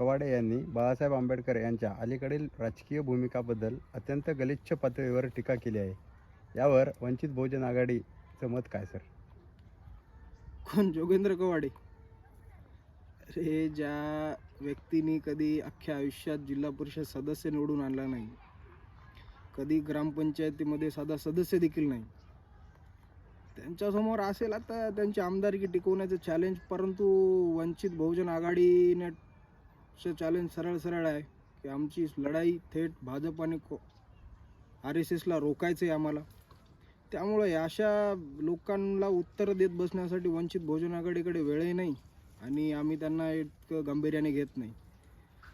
कवाडे यांनी बाळासाहेब आंबेडकर यांच्या अलीकडील राजकीय भूमिकाबद्दल अत्यंत गलिच्छ पातळीवर टीका केली आहे. यावर वंचित बहुजन आघाडीचं मत काय सर? कोण? जोगेंद्र कवाडे. हे ज्या व्यक्तीने कधी अख्ख्या आयुष्यात जिल्हा परिषद सदस्य निवडून आणला नाही कधी ग्रामपंचायतीमध्ये साधा सदस्य देखील नाही त्यांच्यासमोर असेल आता त्यांची आमदारकी टिकवण्याचं चॅलेंज परंतु वंचित बहुजन आघाडीने चॅलेंज सरळ सरळ आहे की आमची लढाई थेट भाजप आणि आर एस एसला रोकायचं आहे आम्हाला. त्यामुळे अशा लोकांना उत्तर देत बसण्यासाठी वंचित बहुजन आघाडीकडे वेळही नाही आणि आम्ही त्यांना इतकं गांभीर्याने घेत नाही.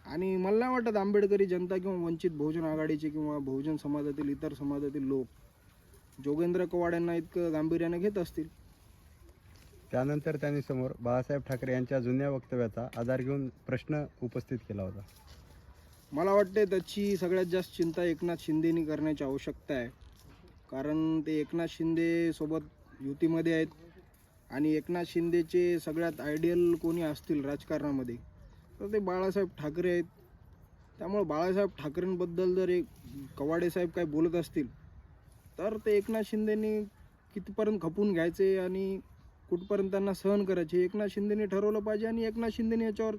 आणि मला नाही वाटत आंबेडकरी जनता किंवा वंचित बहुजन आघाडीचे किंवा बहुजन समाजातील इतर समाजातील लोक जोगेंद्र कवाड्यांना इतकं गांभीर्याने घेत असतील. त्यानंतर त्यांनी समोर बाळासाहेब ठाकरे यांच्या जुन्या वक्तव्याचा आधार घेऊन प्रश्न उपस्थित केला होता. मला वाटते त्याची सगळ्यात जास्त चिंता एकनाथ शिंदेनी करण्याची आवश्यकता आहे. कारण ते एकनाथ शिंदेसोबत युतीमध्ये आहेत आणि एकनाथ शिंदेचे सगळ्यात आयडियल कोणी असतील राजकारणामध्ये तर ते बाळासाहेब ठाकरे आहेत. त्यामुळं बाळासाहेब ठाकरेंबद्दल जर एक कवाडेसाहेब काही काय बोलत असतील तर ते एकनाथ शिंदेनी कितीपर्यंत खपून घ्यायचे आणि कुठपर्यंत त्यांना सहन करायचे? एकनाथ शिंदेने ठरवलं पाहिजे आणि एकनाथ शिंदेने याच्यावर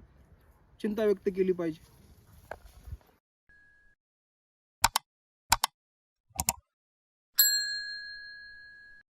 चिंता व्यक्त केली पाहिजे.